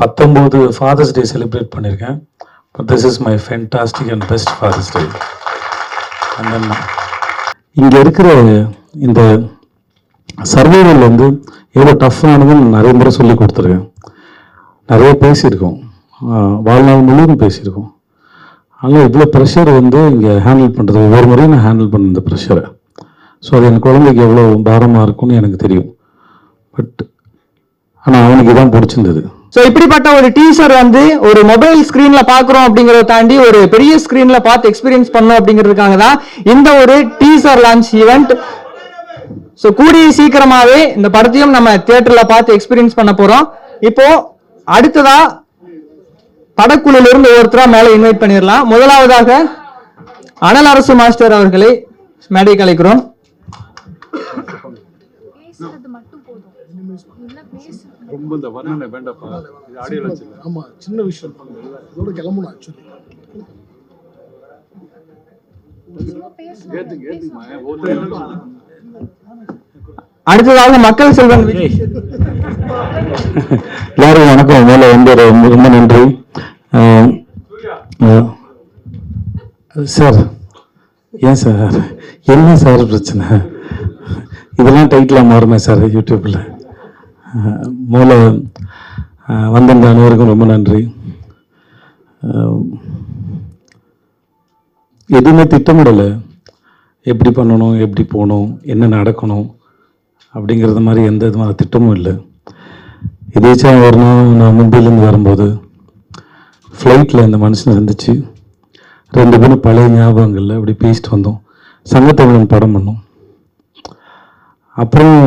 பத்தொம்போது ஃபாதர்ஸ் டே செலிப்ரேட் பண்ணியிருக்கேன் but this is my fantastic and best father's day and இங்கே இருக்கிற இந்த சர்வைவல் வந்து எவ்வளோ டஃப்பானதுன்னு நிறைய முறை சொல்லி கொடுத்துருக்கேன். நிறைய பேசியிருக்கோம். வாழ்நாள் முழுவதும் பேசியிருக்கோம். ஆனால் இவ்வளோ ப்ரெஷர் வந்து இங்கே ஹேண்டில் பண்ணுறது ஒவ்வொரு முறையும் நான் ஹேண்டில் பண்ண இந்த ப்ரெஷரை ஸோ அது என் குழந்தைக்கு எவ்வளோ பாரமாக இருக்கும்னு எனக்கு தெரியும். பட் ஆனால் அவனுக்கு இதான் பிடிச்சிருந்தது. ஸோ இப்படிப்பட்ட ஒரு டீசர் வந்து ஒரு மொபைல் ஸ்கிரீன்ல பாக்குறோம் அப்படிங்கறத தாண்டி ஒரு பெரிய ஸ்கிரீன்ல பார்த்து எக்ஸ்பீரியன்ஸ் பண்ணோம் அப்படிங்கிறதுக்காக தான் இந்த ஒரு டீசர் லான்ச் ஈவெண்ட் ஸோ கூடிய சீக்கிரமாவே இந்த படத்தையும் நம்ம தியேட்டர்ல பார்த்து எக்ஸ்பீரியன்ஸ் பண்ண போறோம். இப்போ அடுத்ததா படக்குழுலிருந்து ஒருத்தரா மேல இன்வைட் பண்ணிடலாம். முதலாவதாக அனல் அரசு மாஸ்டர் அவர்களை மேடை கலைக்கிறோம். ரொம்ப இந்த வர்ணனை வேண்டாப்பா. இது ஆடியோ ஆமா சின்ன விஷயம் இதோட கிளம்பணும் ஆக்சுவலி ஏத்துங்க ஏத்துங்கம்மா அடுத்ததாக மக்கள் செல்வன். எல்லாரும் வணக்கம். மேலே வந்து ரொம்ப நன்றி. சார். ஏன் சார்? என்ன சார் பிரச்சனை? இதெல்லாம் டைட்டிலாக மாறுமே சார் யூடியூப்பில் மூல வந்திருந்த அனைவருக்கும் ரொம்ப நன்றி. எதுவுமே திட்டமிடலை. எப்படி பண்ணணும் எப்படி போகணும் என்ன நடக்கணும் அப்படிங்கிறது மாதிரி எந்த விதமான திட்டமும் இல்லை. இதேச்சா ஒரு நாள் நான் மும்பையிலேருந்து வரும்போது ஃப்ளைட்டில் இந்த மனுஷன் இருந்துச்சு. ரெண்டு பேரும் பழைய ஞாபகங்களில் அப்படி பேசிட்டு வந்தோம். சங்கத்தமிழன் படம் பண்ணோம். அப்புறம்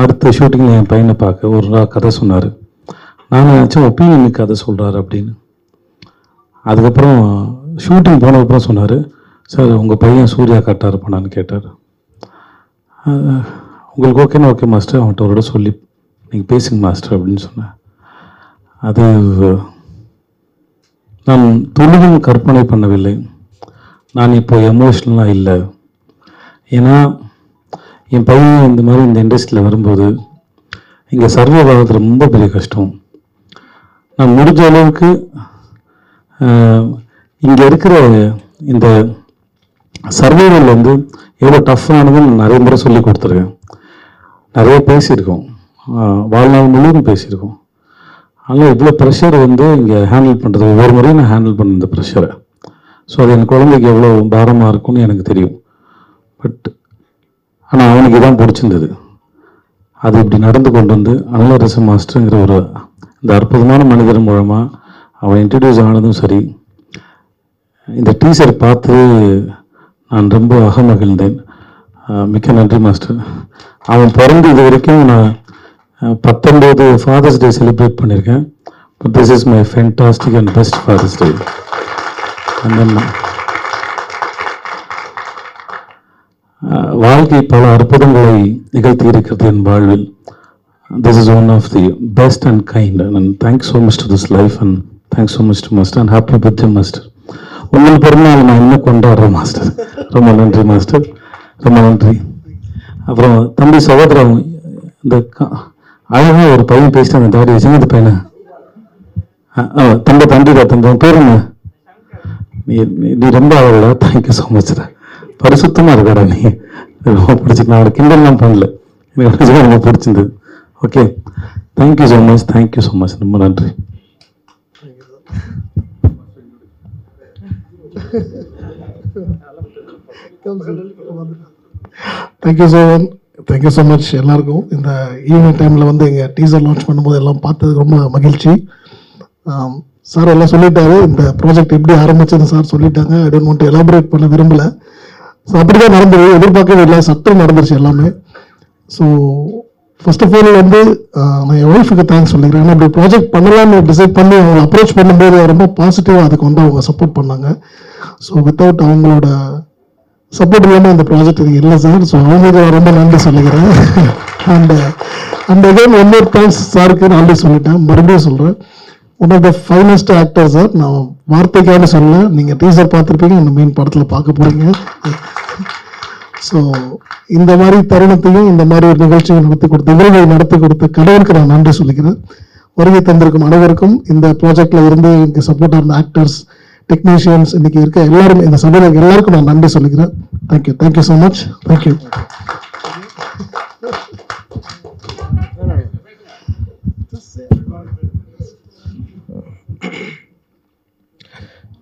அடுத்த ஷூட்டிங்கில் என் பையனை பார்க்க ஒரு நாள் கதை சொன்னார். நான் நினச்சேன் ஒப்பீனியனுக்கு கதை சொல்கிறாரு அப்படின்னு. அதுக்கப்புறம் ஷூட்டிங் போனதுக்கப்புறம் சொன்னார் சார் உங்கள் பையன் சூர்யா கரெக்டாக இருப்பானான்னு கேட்டார். உங்களுக்கு ஓகேன்னு ஓகே மாஸ்டர் அவன்கிட்ட ஒரு சொல்லி நீங்கள் பேசுங்க மாஸ்டர் அப்படின்னு சொன்னேன். அது நான் துளியும் கற்பனை பண்ணவில்லை. நான் இப்போ எமோஷ்னலாக இல்லை. ஏன்னா என் பையன் இந்த மாதிரி இந்த இண்டஸ்ட்ரியில் வரும்போது இங்கே சர்வ ஆகிறது ரொம்ப பெரிய கஷ்டம். நான் முடிஞ்ச அளவுக்கு இங்கே இருக்கிற இந்த சர்வைவல் வந்து எவ்வளோ டஃப்பானதுன்னு நிறைய முறை சொல்லி கொடுத்துருக்கேன். நிறைய பேசியிருக்கோம். வாழ்நாள் முழுவதும் பேசியிருக்கோம். ஆனால் இவ்வளோ ப்ரெஷர் வந்து இங்கே ஹேண்டில் பண்ணுறது ஒவ்வொரு முறையும் நான் ஹேண்டில் பண்ண இந்த ப்ரெஷரை ஸோ அது என் குழந்தைக்கு எவ்வளோ பாரமாக இருக்கும்னு எனக்கு தெரியும். பட் ஆனால் அவனுக்கு இதான் பிடிச்சிருந்தது. அது இப்படி நடந்து கொண்டு வந்து அன்னரச மாஸ்டருங்கிற ஒரு இந்த அற்புதமான மனிதர் மூலமாக அவன் இன்ட்ரடியூஸ் ஆனதும் சரி இந்த டீச்சர் பார்த்து நான் ரொம்ப அகமகிழ்ந்தேன். மிக்க நன்றி மாஸ்டர். அவன் பிறந்து இது வரைக்கும் நான் பத்தொன்பது ஃபாதர்ஸ் டே செலிப்ரேட் பண்ணியிருக்கேன். But this is my fantastic and best father's day அந்த வாழ்க்கை பல அற்புதங்களை நிகழ்த்தி இருக்கிறது என் வாழ்வில். This is one of the best and kind and thanks so much to this life and thanks so much to master and happy birthday master உங்கள் பிறந்தநாள் நான் இன்னும் கொண்டாடுறேன் மாஸ்டர் ரொம்ப நன்றி மாஸ்டர் ரொம்ப நன்றி. அப்புறம் தம்பி சகோதரம் இந்த அழகாக ஒரு பையன் பேசிட்டு அந்த தாடி வச்சுங்க இந்த பையனை அஹ், தம்பி தான் தம்பி பேருங்க பேர் என்ன? நீ நீ- ரொம்ப அழகா தேங்க்யூ ஸோ மச் பரிசுத்தமாக இருக்காரா நீ? ரொம்ப பிடிச்சிருக்கு. நான் அவனை கிண்டல்லாம் பண்ணல. எனக்கு ரொம்ப பிடிச்சிருந்தது. Okay thank you so much thank you so much ரொம்ப நன்றி. Thank you so thank you so much எல்லாருக்கும். இந்த ஈவினிங் டைமில் வந்து எங்கள் டீசர் லான்ச் பண்ணும்போது எல்லாம் பார்த்தது ரொம்ப மகிழ்ச்சி. சார் எல்லாம் சொல்லிட்டாரு. இந்த ப்ராஜெக்ட் எப்படி ஆரம்பிச்சதுன்னு சார் சொல்லிட்டாங்க. ஐ டோன்ட் வாண்ட் எலாபரேட் பண்ண விரும்பலை. ஸோ அப்படி தான் நடந்தது. எதிர்பார்க்கவே இல்லை. சட்டம் நடந்துருச்சு எல்லாமே. ஸோ ஃபர்ஸ்ட் ஆஃப் ஆல் வந்து நான் என் ஒய்ஃபுக்கு தேங்க்ஸ் சொல்லிக்கிறேன். ஏன்னா அப்படி ப்ராஜெக்ட் பண்ணலாம்னு டிசைட் பண்ணி அவங்க அப்ரோச் பண்ணும்போது ரொம்ப பாசிட்டிவாக அதுக்கு வந்து அவங்க சப்போர்ட் பண்ணாங்க. ஸோ வித்தவுட் அவங்களோட சப்போர்ட் இல்லாமல் இந்த ப்ராஜெக்ட் இது இல்லை சார் ஸோ அவங்களுக்கு ரொம்ப நன்றி சொல்லிக்கிறேன். And and again one more thanks சாருக்கு நான் ஆல்ரெடி சொல்லிட்டேன். மறுபடியும் சொல்கிறேன் one of the finest actor sir நான் வார்த்தைக்கான சொல்ல நீங்கள் டீசர் பார்த்துருப்பீங்க. அந்த மெயின் படத்தில் பார்க்க போகிறீங்க ஸோ இந்த மாதிரி தருணத்தையும் இந்த மாதிரி ஒரு நிகழ்ச்சியை நடத்தி கொடுத்து நிகழ்வை நடத்தி கொடுத்த கடவுளுக்கு நான் நன்றி சொல்லிக்கிறேன். வருகை தந்திருக்கும் அனைவருக்கும் இந்த ப்ராஜெக்டில் இருந்து எனக்கு சப்போர்ட்டாக இருந்த ஆக்டர்ஸ் டெக்னீஷியன்ஸ் இன்னைக்கு இருக்க எல்லாரும் இந்த சபையில் எல்லாருக்கும் நான் நன்றி சொல்லிக்கிறேன். Thank you thank you so much thank you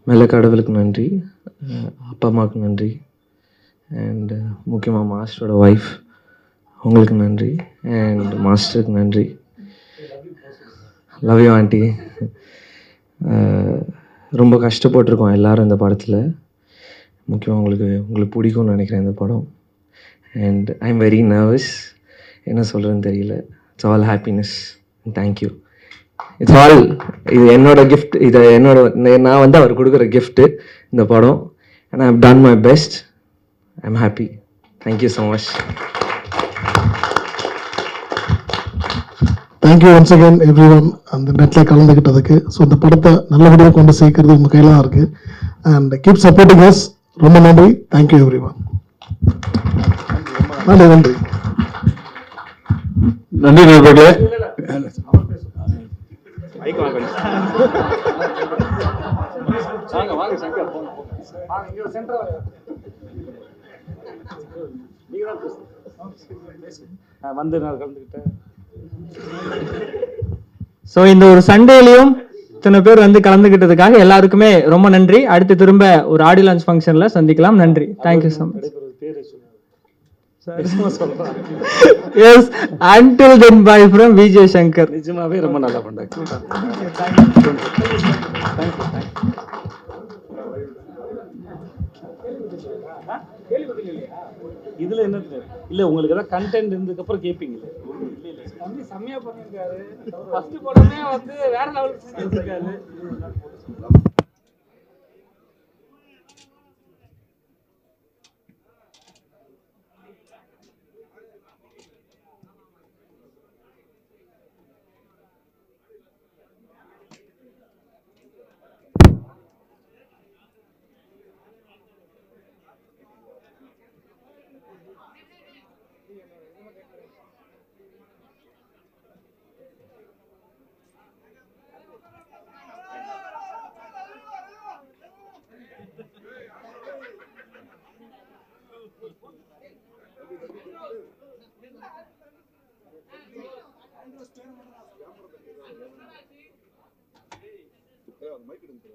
மேலே கடவுளுக்கு நன்றி அப்பா அம்மாவுக்கு நன்றி அண்ட் முக்கியமாக மாஸ்டரோட ஒய்ஃப் உங்களுக்கு நன்றி அண்ட் மாஸ்டருக்கு நன்றி. லவ் யூ ஆண்டி ரொம்ப கஷ்டப்பட்டிருக்கோம் எல்லாரும் இந்த படத்தில். முக்கியமாக உங்களுக்கு உங்களுக்கு பிடிக்கும்னு நினைக்கிறேன் இந்த படம். And I am very nervous என்ன சொல்கிறேன்னு தெரியல. It's all happiness thank you it's all இது என்னோட கிஃப்ட் இது என்னோட நான் வந்து அவர் கொடுக்குற கிஃப்ட்டு இந்த படம். And I done my best I am happy thank you so much thank you once again everyone அந்த நெட்டில் கலந்துக்கிட்டதுக்கு ஸோ இந்த படத்தை நல்லபடியாக கொண்டு சேர்க்கறது உங்கள் கையில் தான் இருக்குது அண்ட் கீப் சப்போர்ட்டிங் அஸ் ரொம்ப நன்றி. தேங்க்யூ எவ்ரி ஒன் நன்றி நன்றி. நன்றி நண்பர்களே. வாங்க வாங்க சங்கர் போங்க வந்து நான் கலந்துக்கிட்டேன். ஸோ இந்த ஒரு சண்டேலையும் இத்தனை பேர் வந்து கலந்துக்கிட்டதுக்காக எல்லாருக்குமே ரொம்ப நன்றி. அடுத்து திரும்ப ஒரு ஆடியோ லான்ச் ஃபங்க்ஷன்ல சந்திக்கலாம். நன்றி. Thank you so much yes until then bye from Vijay Shankar நிஜமாவே ரொம்ப நல்லா பண்ணாங்க இதுல என்ன இல்ல உங்களுக்கு ஏதாவது கண்டென்ட் இருந்ததுக்கு அப்புறம் கேட்பீங்களே தம்பி செம்மையா பண்ணிருக்காரு ஃபர்ஸ்ட் படமே வந்து வேற லெவலுக்கு பண்ணிருக்காரு மைக் எடுங்க